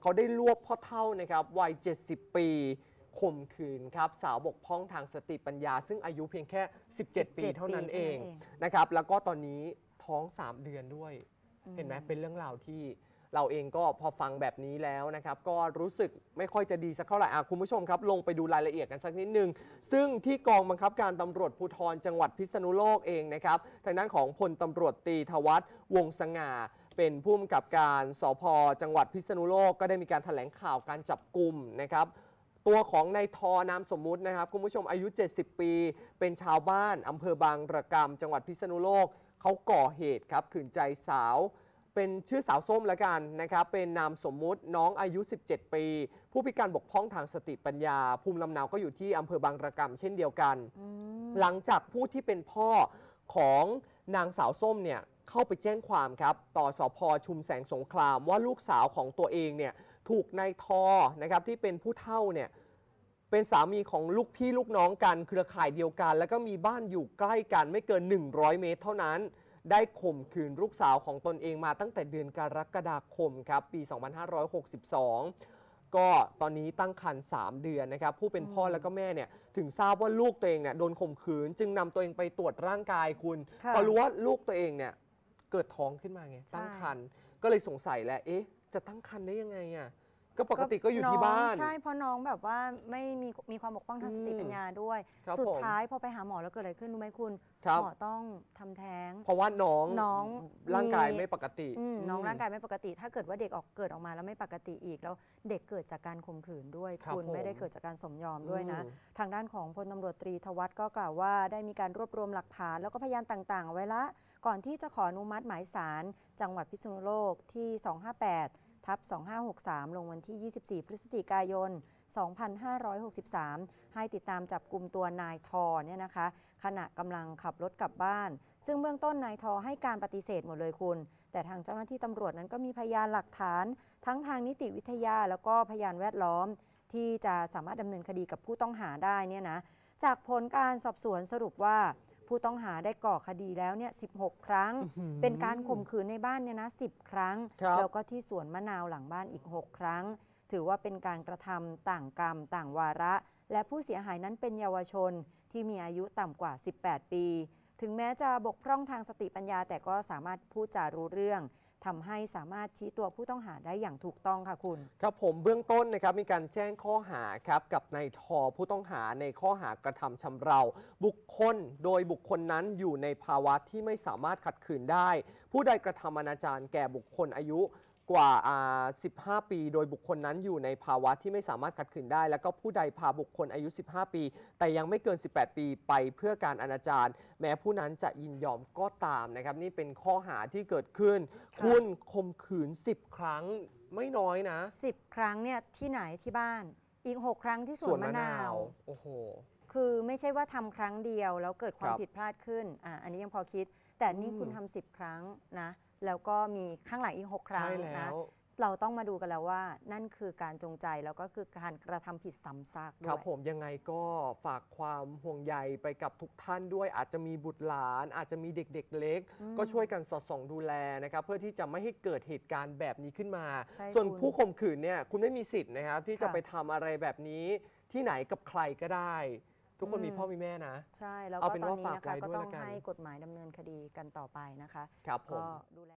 เขาได้ลวกพ่อเท่านะครับวัย 70 ปีข่มขืนครับสาวบกพร่องทางสติปัญญา ซึ่งอายุเพียงแค่ 17 ปีเท่านั้นเองนะครับแล้วก็ตอนนี้ท้อง 3 เดือนด้วย เห็นไหมเป็นเรื่องราวที่เราเองก็พอฟังแบบนี้แล้วนะครับ ก็รู้สึกไม่ค่อยจะดีสักเท่าไหร่อะคุณผู้ชมครับ ลงไปดูรายละเอียดกันสักนิดนึง ซึ่งที่กองบังคับการตำรวจภูธรจังหวัดพิษณุโลกเองนะครับ ทางด้านของพลตำรวจตรีธวัฒน์วงศ์สง่า เป็นผู้กำกับการสพจังหวัดพิษณุโลกก็ได้มีการแถลงข่าวการจับกลุ่มนะครับ ตัวของนายทอนามสมมุตินะครับ คุณผู้ชมอายุ 70 ปี เป็นชาวบ้านอำเภอบางระกำจังหวัดพิษณุโลกเขาก่อเหตุครับขืนใจสาว เป็นชื่อสาวส้มละกันนะครับ เป็นนามสมมุติน้องอายุ 17 ปี ผู้พิการบกพร่องทางสติปัญญา ภูมิลำเนาก็อยู่ที่อำเภอบางระกำเช่นเดียวกันอืมหลังจากผู้ที่เป็นพ่อของนางสาวส้มเนี่ย เข้าไปแจ้งความครับ ต่อสอพชุมแสงสงครามว่าลูกสาวของตัวเองเนี่ยถูกนายทอนะครับที่เป็นผู้เฒ่าเนี่ยเป็นสามีของลูกพี่ลูกน้องกันเครือข่ายเดียวกัน แล้วก็มีบ้านอยู่ใกล้กันไม่เกิน 100 เมตรเท่านั้น ได้ข่มขืนลูกสาวของตนเองมาตั้งแต่เดือนกรกฎาคมครับปี 2562 ก็ตอนนี้ตั้งครรภ์3เดือนนะครับ ผู้เป็นพ่อแล้วก็แม่เนี่ยถึงทราบว่าลูกตัวเองเนี่ยโดนข่มขืน จึงนำตัวเองไปตรวจร่างกายคุณค่ะ พอรู้ว่าลูกตัวเองเนี่ย เกิดท้องขึ้นมาไงใช่ตั้งครรภ์ก็เลยสงสัยแหละเอ๊ะ จะตั้งครรภ์ได้ยังไงอะ ก็ปกติก็อยู่ที่บ้านองใช่เพราะน้องแบบว่าไม่มีมีความบกพร่องทางสติอืมปัญญาด้วย ครับสุดผมท้ายพอไปหาหมอแล้วเกิดอะไรขึ้นรู้ไหมคุณครับ หมอต้องทำแท้ง เพราะว่าน้องน้องร่างกายมี ไม่ปกติ อืมน้องมร่างกายไม่ปกติ ถ้าเกิดว่าเด็กออกเกิดออกมาแล้วไม่ปกติอีก แล้วเด็กเกิดจากการข่มขืนด้วยครับคุณไม่ได้ผมเกิดจากการสมยอมด้วยนะ อืม ทางด้านของพลตำรวจตรีธวัฒน์ก็กล่าวว่าได้มีการรวบรวมหลักฐาน แล้วก็พยานต่างๆเอาไว้ละ ก่อนที่จะขออนุมัติหมายสารจังหวัดพิษณุโลกที่ 258 ทับ2563 ลงวันที่ 24 พฤศจิกายน 2563 ให้ติดตามจับกลุ่มตัวนายทอเนี่ยนะคะ ขณะกำลังขับรถกลับบ้าน ซึ่งเบื้องต้นนายทอให้การปฏิเสธหมดเลยคุณ แต่ทางเจ้าหน้าที่ตำรวจนั้นก็มีพยานหลักฐาน ทั้งทางนิติวิทยาแล้วก็พยานแวดล้อม ที่จะสามารถดำเนินคดีกับผู้ต้องหาได้เนี่ยนะ จากผลการสอบสวนสรุปว่า ผู้ต้องหาได้ก่อคดีแล้วเนี่ย16ครั้งอื้อหือเป็นการข่มขืนในบ้านเนี่ยนะ10ครั้ง ครับแล้วก็ที่สวนมะนาวหลังบ้านอีก 6 ครั้ง ถือว่าเป็นการกระทำต่างกรรม ต่างวาระ และผู้เสียหายนั้นเป็นเยาวชนที่มีอายุต่ำกว่า 18 ปี ถึงแม้จะบกพร่องทางสติปัญญาแต่ก็สามารถพูดจารู้เรื่อง ทำให้สามารถชี้ตัวผู้ต้องหาได้อย่างถูกต้องค่ะคุณ ครับผมเบื้องต้นนะครับมีการแจ้งข้อหาครับกับนายทอผู้ต้องหาในข้อหากระทำชำเรา บุคคลโดยบุคคลนั้นอยู่ในภาวะที่ไม่สามารถขัดขืนได้ ผู้ใดกระทำอนาจารแก่บุคคลอายุ กว่าอ่า15 ปี โดยบุคคลนั้นอยู่ในภาวะที่ไม่สามารถขัดขืนได้ แล้วก็ผู้ใดพาบุคคลอายุ 15 ปี แต่ยังไม่เกิน 18 ปีไปเพื่อการอนาจารแม้ผู้นั้นจะยินยอมก็ตามนะครับ นี่เป็นข้อหาที่เกิดขึ้นค่ะคุณข่มขืน 10 ครั้งไม่น้อยนะ 10 ครั้งเนี่ยที่ไหนที่บ้าน อีก 6 ครั้งที่สวนมะนาว โอ้โห คือไม่ใช่ว่าทำครั้งเดียวแล้วเกิดความครับผิดพลาดขึ้นอะอันนี้ยังพอคิด แต่นี่อืมคุณทำสิบครั้งนะ แล้วก็มีข้างหลังอีก 6 ครั้งใช่แล้นะ ว เราต้องมาดูกันแล้วว่า นั่นคือการจงใจแล้วก็คือการกระทำผิดซ้ำซากด้ครัวบย ผมยังไงก็ฝากความห่วงใยไปกับทุกท่านด้วย อาจจะมีบุตรหลาน อาจจะมีเด็ก ๆ เล็ก อืมก็ช่วยกันสอดส่องดูแลนะครับเพื่อที่จะไม่ให้เกิดเหตุการณ์แบบนี้ขึ้นมา ใช่ส่วนคุณผู้ข่มขืนเนี่ยคุณไม่มีสิทธิ์นะครับที่จะค่ะไปทำอะไรแบบนี้ที่ไหนกับใครก็ได้ ทุกคนอืม มีพ่อมีแม่นะ ใช่แล้วเอาก็เป็นตอนว่านี้ฝากนะคะไว้ก็ด้วยต้องละกัน ให้กฎหมายดำเนินคดีกันต่อไปนะคะ ครับผมก็ดูแล